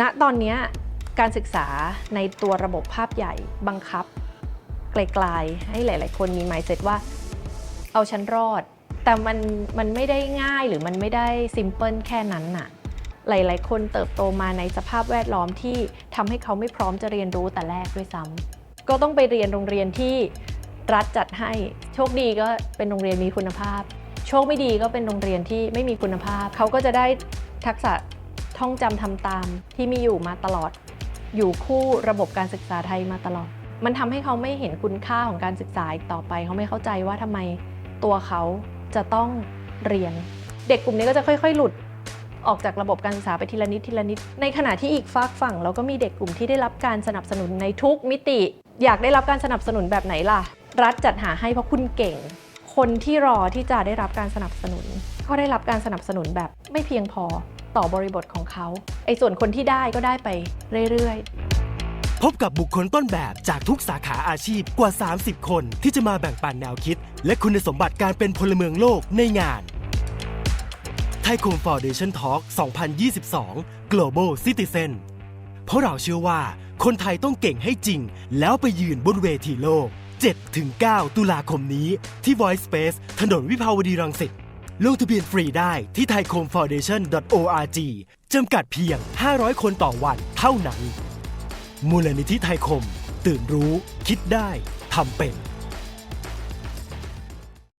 ณตอนนี้การศึกษาในตัวระบบภาพใหญ่บังคับ ไกลๆ ให้หลาย ๆ คนมี mindset ว่า เอาฉันรอด แต่มันมันไม่ได้ง่ายหรือมันไม่ได้ซิมเพิลแค่นั้นน่ะ หลาย ๆ คนเติบโตมาในสภาพแวดล้อมที่ทำให้เขาไม่พร้อมจะเรียนรู้แต่แรกด้วยซ้ำก็ต้องไปเรียนโรงเรียนที่รัฐจัดให้ โชคดีก็เป็นโรงเรียนมีคุณภาพ โชคไม่ดีก็เป็นโรงเรียนที่ไม่มีคุณภาพ เขาก็จะได้ทักษะ ท่องจำทำตามที่มีอยู่มาตลอด อยู่คู่ระบบการศึกษาไทยมาตลอด มันทำให้เขาไม่เห็นคุณค่าของการศึกษาอีกต่อไป เขาไม่เข้าใจว่าทำไมตัวเขาจะต้องเรียน เด็กกลุ่มนี้ก็จะค่อย ๆ หลุดออกจากระบบการศึกษาไปทีละนิดทีละนิด ในขณะที่อีกฝากฝั่งเราก็มีเด็กกลุ่มที่ได้รับการสนับสนุนในทุกมิติ อยากได้รับการสนับสนุนแบบไหนล่ะ รัฐจัดหาให้เพราะคุณเก่ง คนที่รอที่จะได้รับการสนับสนุน ก็ได้รับการสนับสนุนแบบไม่เพียงพอ ต่อบริบทของเขา ไอ้ส่วนคนที่ได้ก็ได้ไปเรื่อยๆ พบกับบุคคลต้นแบบจากทุกสาขาอาชีพกว่า 30 คนที่จะมาแบ่งปันแนวคิด และคุณสมบัติการเป็นพลเมืองโลกในงานไทยคม Foundation Talk 2022 Global Citizen เพราะเราเชื่อว่าคนไทยต้องเก่งให้จริง แล้วไปยืนบนเวทีโลก 7-9 ตุลาคมนี้ที่ Voice Space ถนนวิภาวดีรังสิต ลงทะเบียนฟรีได้ที่ thaikomfoundation.org จำกัดเพียง 500 คนต่อวันเท่านั้น มูลนิธิไทยคม ตื่นรู้ คิดได้ทำเป็น